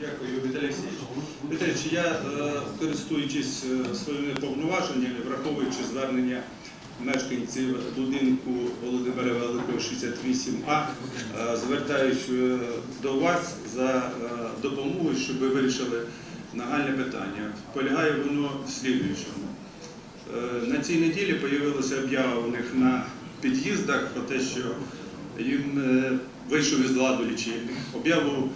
Дякую, Віталій Олексійович. Віталій, я, е, користуючись е, своїми повноваженнями, враховуючи звернення мешканців будинку Володимира Великого 68А, е, звертаюсь до вас за допомогою, щоб ви вирішили нагальне питання. Полягає воно в слідуючому. На цій неділі з'явилася об'ява у них на під'їздах про те, що їм вийшов із ладу лічильник. Об'яву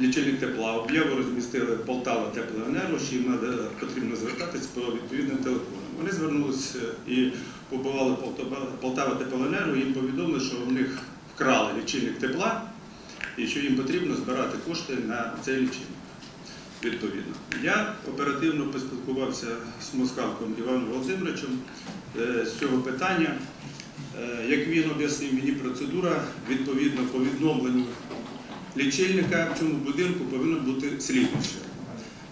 лічильник тепла, об'яву розмістили Полтава Теплоенерго, що їм потрібно звертатись по відповідним телефонам. Вони звернулися і побували Полтава- Теплоенерго, їм повідомили, що в них вкрали лічильник тепла і що їм потрібно збирати кошти на цей лічильник. Відповідно, я оперативно поспілкувався з Москалком Іваном Володимировичем е, з цього питання. Е, Як він об'яснив мені процедура, відповідно по відновленню лічильника в цьому будинку повинно бути слідуюче.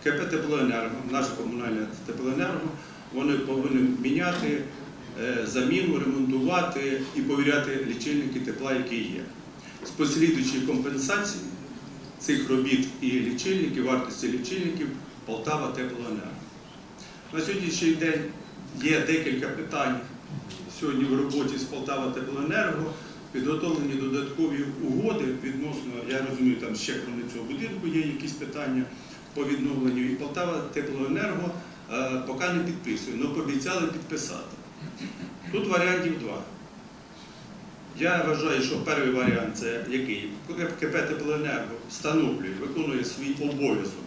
КП Теплоенерго, наше комунальне теплоенерго, вони повинні міняти е, заміну, ремонтувати і повіряти лічильники тепла, які є. З послідуючої компенсації цих робіт і лічильників, вартості лічильників Полтава Теплоенерго. На сьогоднішній день є декілька питань сьогодні в роботі з Полтава Теплоенерго. Підготовлені додаткові угоди відносно, я розумію, там ще крім цього будинку є якісь питання по відновленню. І Полтава Теплоенерго е, поки не підписує, але пообіцяли підписати. Тут варіантів два. Я вважаю, що перший варіант це який? КП Теплоенерго встановлює, виконує свій обов'язок,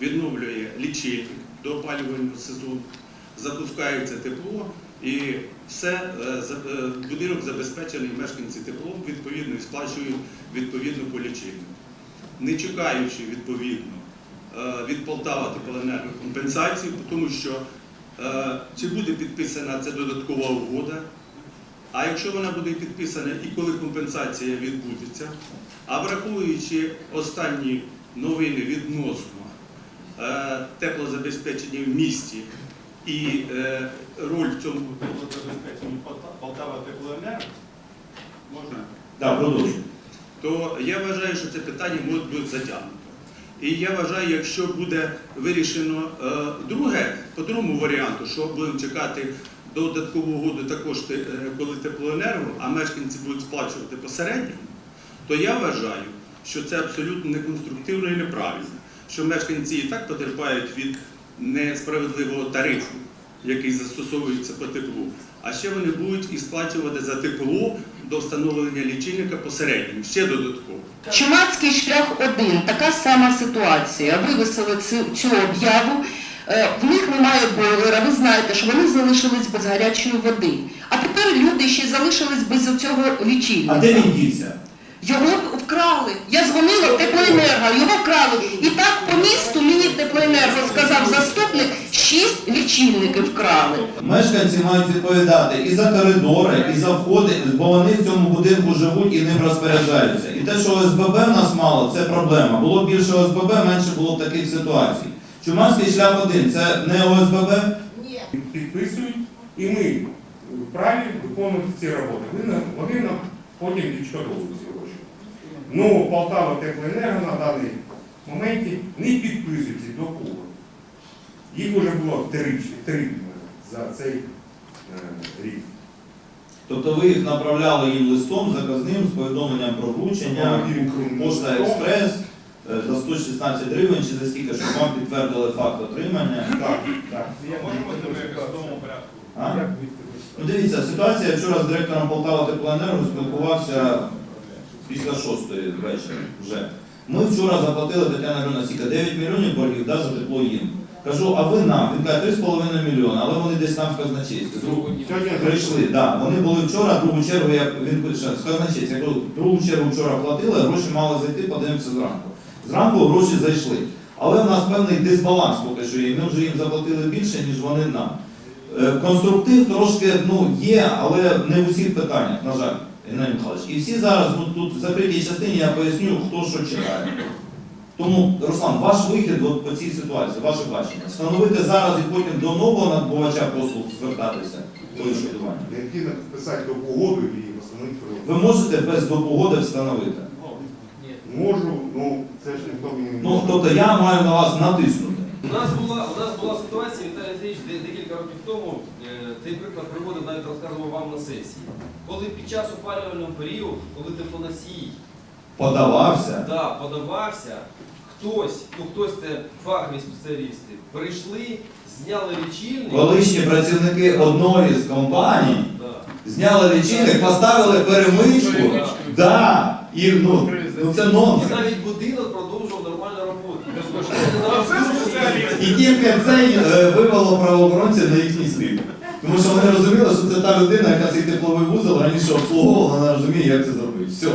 відновлює лічильник до опалювального сезону, запускається тепло і все, е, е, будинок забезпечений мешканці теплом, відповідно, і сплачують відповідно по лічильнику. Не чекаючи відповідно е, від Полтава Теплоенерго компенсацію, тому що чи буде підписана ця додаткова угода, а якщо вона буде підписана і коли компенсація відбудеться, а враховуючи останні новини відносно теплозабезпечення в місті і е, роль в цьому теплозабезпеченні Полта- Полтава Теплоенерго, можна? Да, продовжуй. то я вважаю, що це питання може бути затягнуто. І я вважаю, якщо буде вирішено е, друге, по другому варіанту, що будемо чекати додаткову угоду також е, коли теплоенерго, а мешканці будуть сплачувати посередньому, то я вважаю, що це абсолютно неконструктивно і неправильно, що мешканці і так потерпають від несправедливого тарифу, який застосовується по теплу. А ще вони будуть і сплачувати за тепло до встановлення лічильника посередньому, ще додатково. Чумацький шлях 1 така сама ситуація. Вивесили цю, цю об'яву. Е, В них немає бойлера. Ви знаєте, що вони залишились без гарячої води. А тепер люди ще залишились без цього лічильника. А де він дівся? Його вкрали. Я дзвонила в його вкрали. І так по місту мені теплоенерго сказав заступник, шість лічильників вкрали. Мешканці мають відповідати і за коридори, і за входи, бо вони в цьому будинку живуть і ним розпоряджаються. І те, що ОСББ в нас мало, це проблема. Було більше ОСББ, менше було б таких ситуацій. Чумацький шлях один це не ОСББ. підписують, і ми вправі виконувати ці роботи. Вони нам, вони нам потім відшкодовують ці гроші. Ну, Полтава Теплоенерго на даний моменті не підписує ці договори. Їх вже було три, три за цей е, рік. Тобто ви їх направляли їм листом заказним з повідомленням про вручення, пошта експрес е, за 116 гривень чи за скільки, щоб вам підтвердили факт отримання. Так, так. А? Ну дивіться, ситуація я вчора з директором Полтава Теплоенерго спілкувався після шостої вечора вже. Ми вчора заплатили Тетяна Григорівна скільки 9 мільйонів боргів да, за тепло їм. Кажу, а ви нам? Він каже, 3,5 мільйона, але вони десь там в казначействі. Прийшли, да. Вони були вчора, другу чергу, я, він пише, з казначействі. Я кажу, другу чергу вчора платили, гроші мали зайти, подивимося зранку. Зранку гроші зайшли. Але в нас певний дисбаланс поки що є. Ми вже їм заплатили більше, ніж вони нам. Е, Конструктив трошки ну, є, але не в усіх питаннях, на жаль, Геннадій Михайлович. І всі зараз ну, тут в закритій частині я поясню, хто що чекає. Тому, Руслан, ваш вихід от по цій ситуації, ваше бачення. Встановити зараз і потім до нового надбувача послуг звертатися до відшкодування. необхідно підписати до угоду і встановити Ви можете без допогоди встановити. Можу, ну це ж ніхто мені не Ну, тобто я маю на вас натиснути. У нас була у нас була ситуація, Віталій Андрійович, де декілька років тому е, цей приклад приводив, навіть розказував вам на сесії. Коли під час опалювального періоду, коли теплоносій Подавався. да, подавався, хтось, ну хтось це фахові спеціалісти, прийшли, зняли лічильник. Колишні працівники одної з компаній Да. зняли лічильник, поставили перемичку. Да. І ну, ну це І навіть будинок продовжував нормальну роботу. І тільки це е, вивело правоохоронців на їхній слід. Тому що вони розуміли, що це та людина, яка цей тепловий вузол раніше обслуговувала, вона розуміє, як це зробити. Все.